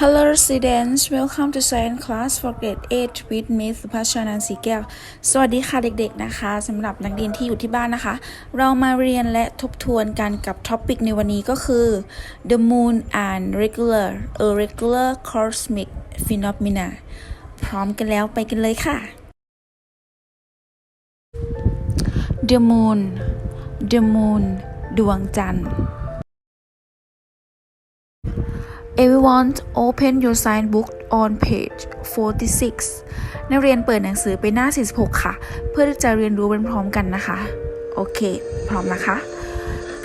Hello students welcome to science class for grade 8 with Miss สุภาชนันสีแก้ว สวัสดีค่ะเด็กๆนะคะสำหรับนักเรียนที่อยู่ที่บ้านนะคะ เรามาเรียนและทบทวนกันกับท็อปิกในวันนี้ก็คือ the moon and regular irregular cosmic phenomena พร้อมกันแล้วไปกันเลยค่ะ the moon the moon ดวงจันทร์ Everyone open your science book on page 46 นักเรียนเปิดหนังสือไปหน้า 46 ค่ะ เพื่อจะเรียนรู้ไปพร้อมกันนะคะ โอเค พร้อมนะคะ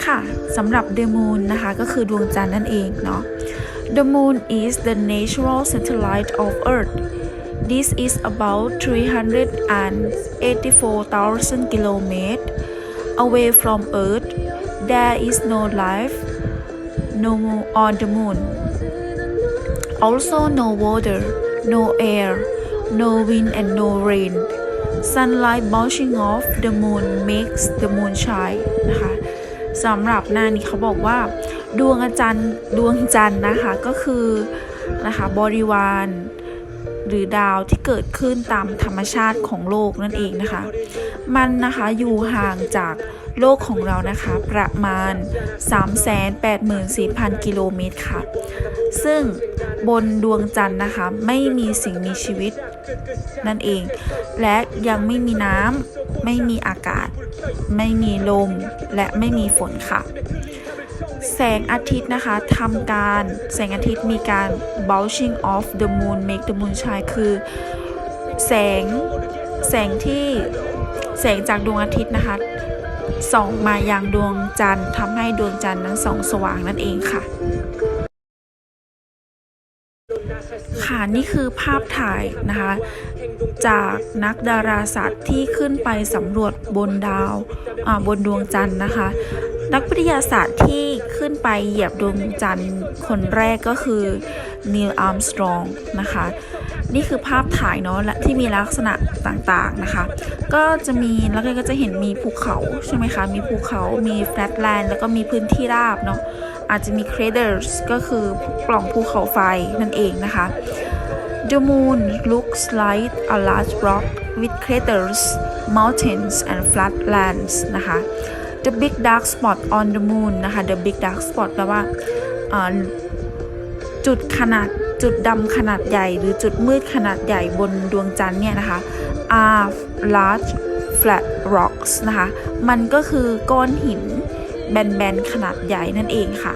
ค่ะสำหรับ the moon นะคะ ก็คือดวงจันทร์นั่นเองเนาะ The moon is the natural satellite of Earth This is about 384,000 kilometers away from Earth There is no life no on the moon also no water, no air, no wind and no rain. Sunlight bouncing off the moon makes the moon shine นะคะสำหรับหน้านี้เขาบอกว่า ดวงอาจารย์ดวงจันทร์นะคะ ก็คือนะคะบริวาร หรือดาวที่เกิดขึ้นตามธรรมชาติของโลกนั่นเองนะคะ มันนะคะอยู่ห่างจากโลกของเรานะคะ ประมาณ 384,000 กิโลเมตรค่ะ ซึ่งบนดวงจันทร์นะคะ ไม่มีสิ่งมีชีวิตนั่นเอง และยังไม่มีน้ำไม่มีอากาศ ไม่มีลม และไม่มีฝนค่ะ แสงอาทิตย์นะคะทำการแสงอาทิตย์มีการ bouncing off the moon make the moon shine คือแสงแสงที่แสงจากดวงอาทิตย์นะคะส่องมายังดวงจันทร์ทำให้ดวงจันทร์นั้นส่องสว่างนั่นเองค่ะ ค่ะนี่คือภาพถ่ายนะคะ จากนักดาราศาสตร์ที่ขึ้นไปสำรวจบนดาวบนดวงจันทร์นะคะ นักวิทยาศาสตร์ที่ขึ้นไปเหยียบดวงจันทร์คนแรกก็คือนีลอาร์มสตรองนะคะ นี่คือภาพถ่ายเนาะและที่มีลักษณะต่างๆนะคะ ก็จะมีแล้วก็จะเห็นมีภูเขาใช่ไหมคะ มีภูเขามีแฟลตแลนด์แล้วก็มีพื้นที่ราบเนาะอาจจะมี craters ก็คือปล่องภูเขาไฟนั่นเองนะคะ The moon looks like a large rock with craters, mountains and flatlands นะคะ The big dark spot on the moon นะคะ The big dark spot แปลว่าจุดขนาดจุดดำขนาดใหญ่ หรือจุดมืดขนาดใหญ่บนดวงจันทร์เนี่ยนะคะ are large flat rocks นะคะ มันก็คือก้อนหินแบนๆ ขนาดใหญ่นั่นเองค่ะ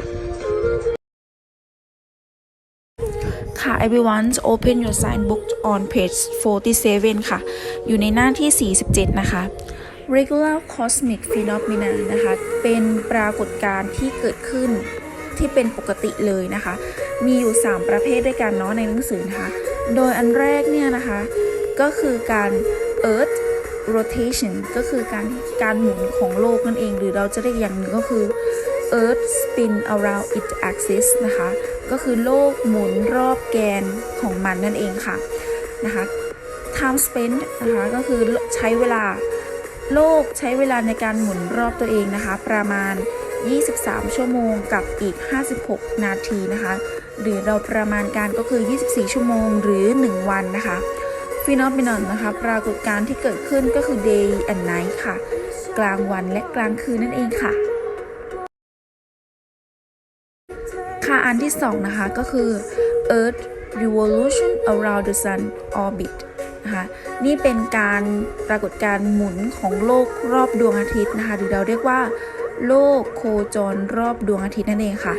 ค่ะ everyone open your science book on page 47 ค่ะ อยู่ในหน้าที่ 47 นะคะ regular cosmic phenomena นะคะ เป็นปรากฏการณ์ที่เกิดขึ้นที่เป็นปกติเลยนะคะ มีอยู่ 3 ประเภทด้วยกันเนาะในหนังสือนะคะ โดยอันแรกเนี่ยนะคะ ก็คือการ earth rotation ก็คือการการหมุนของโลกนั่นเอง หรือเราจะเรียกอย่างหนึ่งก็คือ Earth spin around its axis นะคะ ก็คือโลกหมุนรอบแกนของมันนั่นเองค่ะนะคะ time spent นะคะ ก็คือใช้เวลา โลกใช้เวลาในการหมุนรอบตัวเองนะคะ ประมาณ 23 ชั่วโมงกับอีก 56 นาทีนะคะ หรือเราประมาณการก็คือ 24 ชั่วโมงหรือ 1 วันนะคะ phenomenon นะคะ ปรากฏการณ์ที่เกิดขึ้นก็คือ day and night ค่ะ กลางวันและกลางคืนนั่นเองค่ะค่ะอันที่สองนะคะ ก็คือ Earth revolution around the sun orbit นะคะนี่เป็นการปรากฏการหมุนของโลกรอบดวงอาทิตย์นะคะ หรือเราเรียกว่า โลกโคจรรอบดวงอาทิตย์นั่นเองค่ะ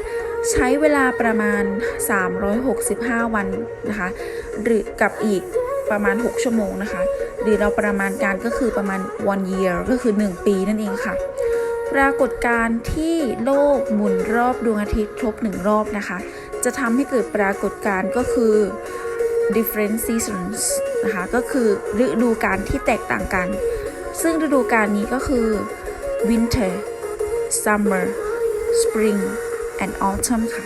ใช้เวลาประมาณ 365 วันนะคะ หรือกับอีกประมาณ 6 ชั่วโมงนะคะ หรือเราประมาณการก็คือประมาณ one year ก็คือ 1 ปีนั่นเองค่ะ ปรากฏการณ์ที่โลกหมุนรอบดวงอาทิตย์ครบหนึ่งรอบนะคะ จะทำให้เกิดปรากฏการณ์ก็คือ different seasons นะคะก็คือฤดูกาลที่แตกต่างกัน ซึ่งฤดูกาลนี้ก็คือ winter summer spring and autumn ค่ะ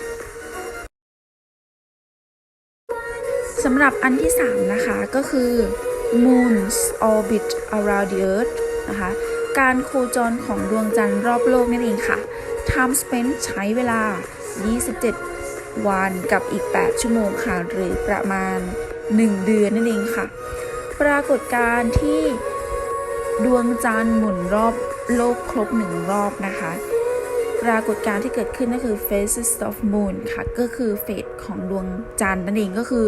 สำหรับอันที่ 3 นะคะก็คือ moon's orbit around the earth นะคะการโคจรของดวงจันทร์รอบโลกนั่นเองค่ะ time spent ใช้เวลา 27 วันกับอีก 8 ชั่วโมงค่ะ หรือประมาณ 1 เดือนนั่นเองค่ะ ปรากฏการณ์ที่ดวงจันทร์หมุนรอบโลกครบหนึ่งรอบนะคะ ปรากฏการณ์ที่เกิดขึ้นก็คือ phases of moon ค่ะ ก็คือเฟสของดวงจันทร์นั่นเองก็คือ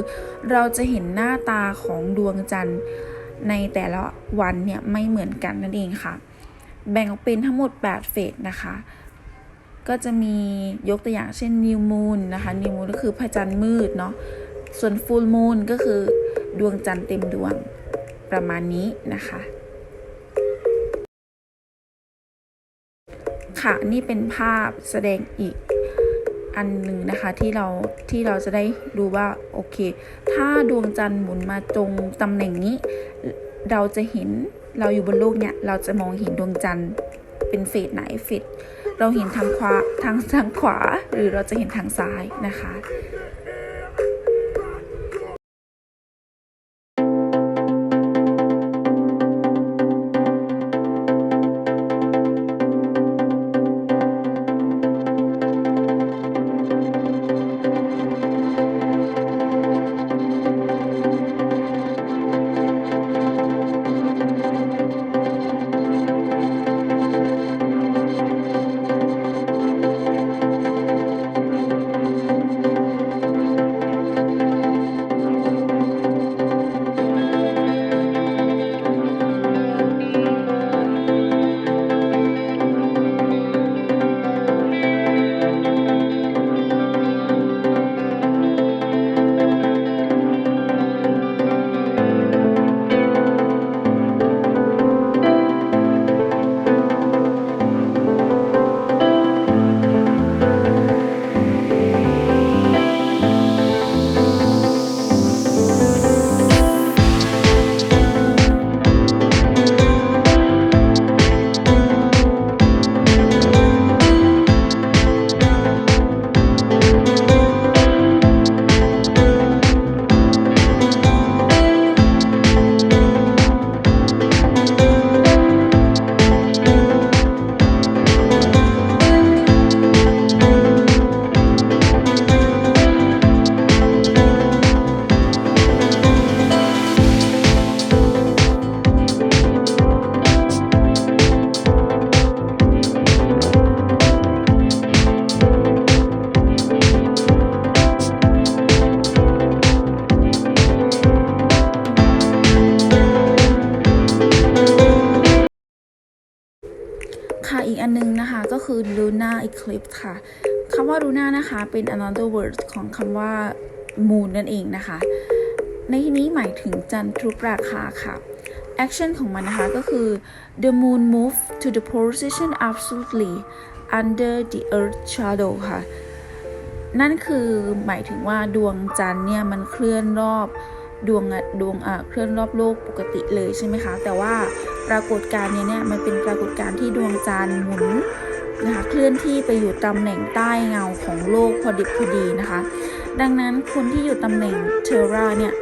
เราจะเห็นหน้าตาของดวงจันทร์ในแต่ละวันเนี่ยไม่เหมือนกันนั่นเองค่ะ แบ่งออกเป็นทั้งหมด 8 เฟสนะคะ ก็จะมียกตัวอย่างเช่น new moon นะคะ new moon ก็คือพระจันทร์มืดเนาะส่วน full moon ก็คือดวงจันทร์เต็มดวงประมาณนี้นะคะค่ะนี่เป็นภาพแสดงอีกอันหนึ่งนะคะที่เราที่เราจะได้ดูว่าโอเค ถ้าดวงจันทร์หมุนมาตรงตำแหน่งนี้ เราจะเห็นเราอยู่บนโลกเนี่ยเราจะมองเห็นดวงจันทร์เป็นเฟสไหนเฟส เราเห็นทางขวาทางทางขวา หรือเราจะเห็นทางซ้ายนะคะ lunar eclipse ค่ะคำว่า lunar นะคะเป็น another word ของคำว่า moon นั่นเองนะคะ ในที่นี้หมายถึงจันทรุปราคาค่ะ action ของมันนะคะก็คือ the moon move to the position absolutely under the earth shadow ค่ะ นั่นคือหมายถึงว่าดวงจันทร์เนี่ยมันเคลื่อนรอบดวงดวงอะเคลื่อนรอบโลกปกติเลยใช่ไหมคะ แต่ว่าปรากฏการณ์นี้เนี่ยมันเป็นปรากฏการณ์ที่ดวงจันทร์หมุน นะคะเคลื่อนที่ไปอยู่ตำแหน่งใต้เงาของโลกพอดิบพอดีนะคะ ดังนั้นคนที่อยู่ตำแหน่งเทอราเนี่ย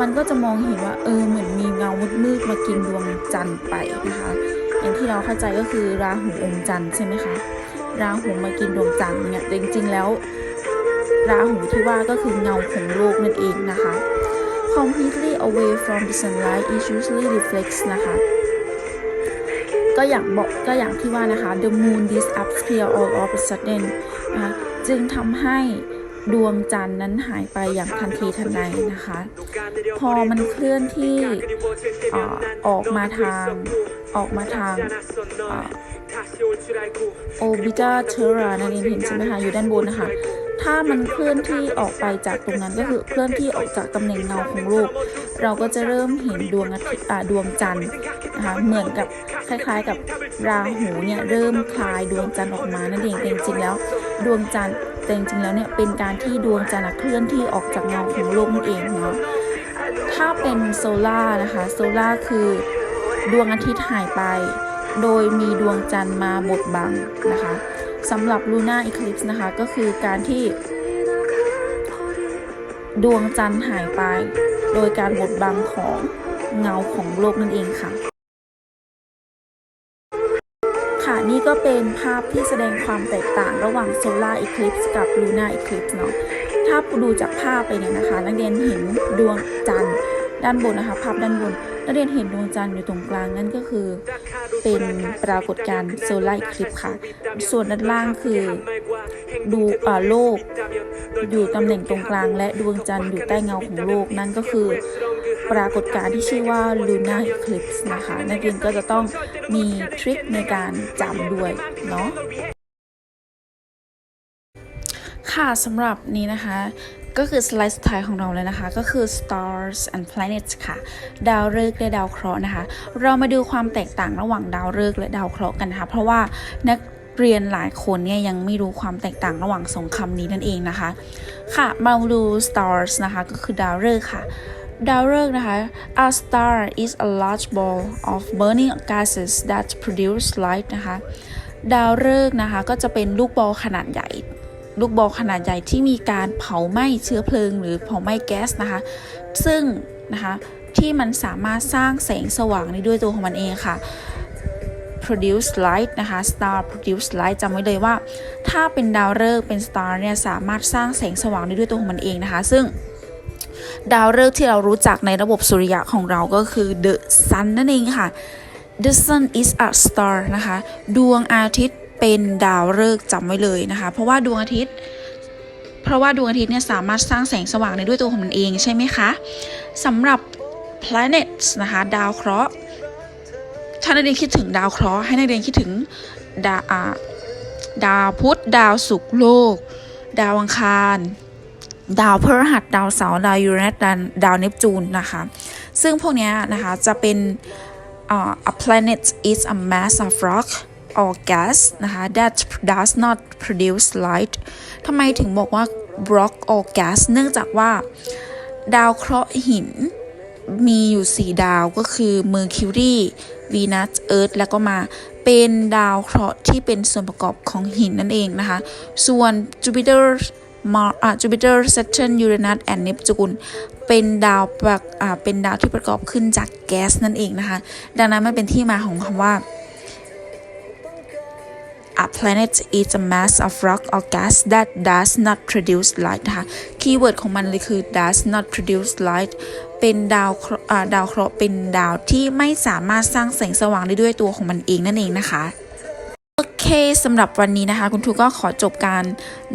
มันก็จะมองเห็นว่าเออเหมือนมีเงามืดๆมากินดวงจันทร์ไปนะคะ อย่างที่เราเข้าใจก็คือราหูอมจันทร์ใช่ไหมคะราหูมากินดวงจันทร์เนี่ยแต่จริงๆแล้ว ราหูที่ว่าก็คือเงาของโลกนั่นเองนะคะ completely away from the sunlight it usually reflects นะคะ ก็อย่างบอกก็อย่างที่ว่านะคะ the moon disappear all of a sudden นะคะจึงทำให้ดวงจันทร์นั้นหายไปอย่างทันทีทันใดนะคะ พอมันเคลื่อนที่ออออกมาทางออกมาทาง โอบิตาเทอรานั่นเองเห็นใช่ไหมคะอยู่ด้านบนนะคะ ถ้ามันเคลื่อนที่ออกไปจากตรงนั้นก็คือเคลื่อนที่ออกจากตำแหน่งเงาของโลก เราก็จะเริ่มเห็นดวงอาทิตย์อ่าดวงจันทร์นะคะเหมือนกับคล้ายๆกับราหูเนี่ยเริ่มคลายดวงจันทร์ออกมานั่นเองแต่จริงๆแล้ว ดวงจันทร์แต่จริงๆแล้วเนี่ยเป็นการที่ดวงจันทร์อะเคลื่อนที่ออกจากเงาของโลกนั่นเองเนาะถ้าเป็นโซล่านะคะโซล่าคือดวงอาทิตย์หายไป โดยมีดวงจันทร์มาบดบังนะคะสำหรับ lunar eclipse นะคะ ก็คือการที่ ดวงจันทร์หายไป โดยการบดบังของเงาของโลกนั่นเองค่ะค่ะนี่ก็เป็นภาพที่แสดงความแตกต่างระหว่าง solar eclipse กับ lunar eclipse เนาะถ้าดูจากภาพไปเนี่ยนะคะ นักเรียนเห็นดวงจันทร์ด้านบนนะคะ ภาพด้านบน นักเรียนเห็นดวงจันทร์อยู่ตรงกลางนั่นก็คือ เป็นปรากฏการณ์โซลาร์คลิปค่ะ ส่วนด้านล่างคือดูอ่าโลกอยู่ตำแหน่งตรงกลาง และดวงจันทร์อยู่ใต้เงาของโลกนั่นก็คือปรากฏการณ์ที่ชื่อว่า lunar eclipse นะคะนักเรียนก็จะต้องมีทริคในการจำด้วยเนาะค่ะสำหรับนี้นะคะ ก็คือสไลด์สุดท้ายของเราเลยนะคะ ก็คือ stars and planets ค่ะ ดาวฤกษ์และดาวเคราะห์นะคะ เรามาดูความแตกต่างระหว่างดาวฤกษ์และดาวเคราะห์กันนะคะ เพราะว่านักเรียนหลายคนเนี่ยยังไม่รู้ความแตกต่างระหว่างสองคำนี้นั่นเองนะคะ ค่ะ มาดู stars นะคะ ก็คือดาวฤกษ์ค่ะดาวฤกษ์นะคะ a star is a large ball of burning gases that produce light นะคะ ดาวฤกษ์นะคะก็จะเป็นลูกบอลขนาดใหญ่ ลูกบอลขนาดใหญ่ที่มีการเผาไหม้เชื้อเพลิง หรือเผาไหม้แก๊สนะคะ ซึ่งนะคะที่มันสามารถสร้างแสงสว่างได้ด้วยตัวของมันเองค่ะ produce light นะคะ star produce light จำไว้เลยว่า ถ้าเป็นดาวฤกษ์เป็น star เนี่ยสามารถสร้างแสงสว่างได้ด้วยตัวของมันเองนะคะ ซึ่งดาวฤกษ์ที่เรารู้จักในระบบสุริยะของเราก็คือ the sun นั่นเองค่ะ the sun is a star นะคะ ดวงอาทิตย์ เป็นดาวฤกษ์จำไว้เลยนะคะ เพราะว่าดวงอาทิตย์ เพราะว่าดวงอาทิตย์เนี่ยสามารถสร้างแสงสว่างได้ด้วยตัวของมันเองใช่ไหมคะสำหรับ planets นะคะ ดาวเคราะห์ถ้านักเรียนคิดถึงดาวเคราะห์ให้นักเรียนคิดถึงดาดาวพุธดาวศุกร์โลก ดาวอังคาร ดาวพฤหัสดาวเสาร์ดาวยูเรนัสดาวเนปจูนนะคะ ซึ่งพวกเนี้ยนะคะจะเป็น uh, a planet is a mass of rock or gas นะคะ that does not produce light ทำไมถึงบอกว่า rock or gas เนื่องจากว่า ดาวเคราะห์หิน มีอยู่ 4 ดาวก็คือ Mercury Venus Earth แล้วก็มาเป็นดาวเคราะห์ที่เป็นส่วนประกอบของหินนั่นเองนะคะ ส่วน Jupiter Mar อ่า Jupiter Saturn Uranus and Neptune เป็นดาวประอ่าเป็นดาวที่ประกอบขึ้นจากแก๊สนั่นเองนะคะ ดังนั้นมันเป็นที่มาของคำว่า A planet is a mass of rock or gas that does not produce light นะคะ คีย์เวิร์ดของมันเลยคือ does not produce light เป็นดาวเคราะดาวเคราะห์เป็นดาวที่ไม่สามารถสร้างแสงสว่างได้ด้วยตัวของมันเองนั่นเองนะคะ สำหรับวันนี้นะคะ คุณครูก็ขอจบการ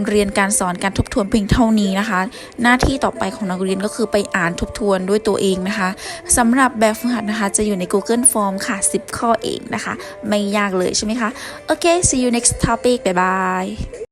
เรียนการสอนการทบทวนเพียงเท่านี้นะคะ หน้าที่ต่อไปของนักเรียนก็คือไปอ่านทบทวนด้วยตัวเองนะคะสำหรับแบบฝึกหัดนะคะจะอยู่ใน Google Form ค่ะ 10 ข้อเองนะคะ ไม่ยากเลยใช่ไหมคะ โอเค see you next topic bye bye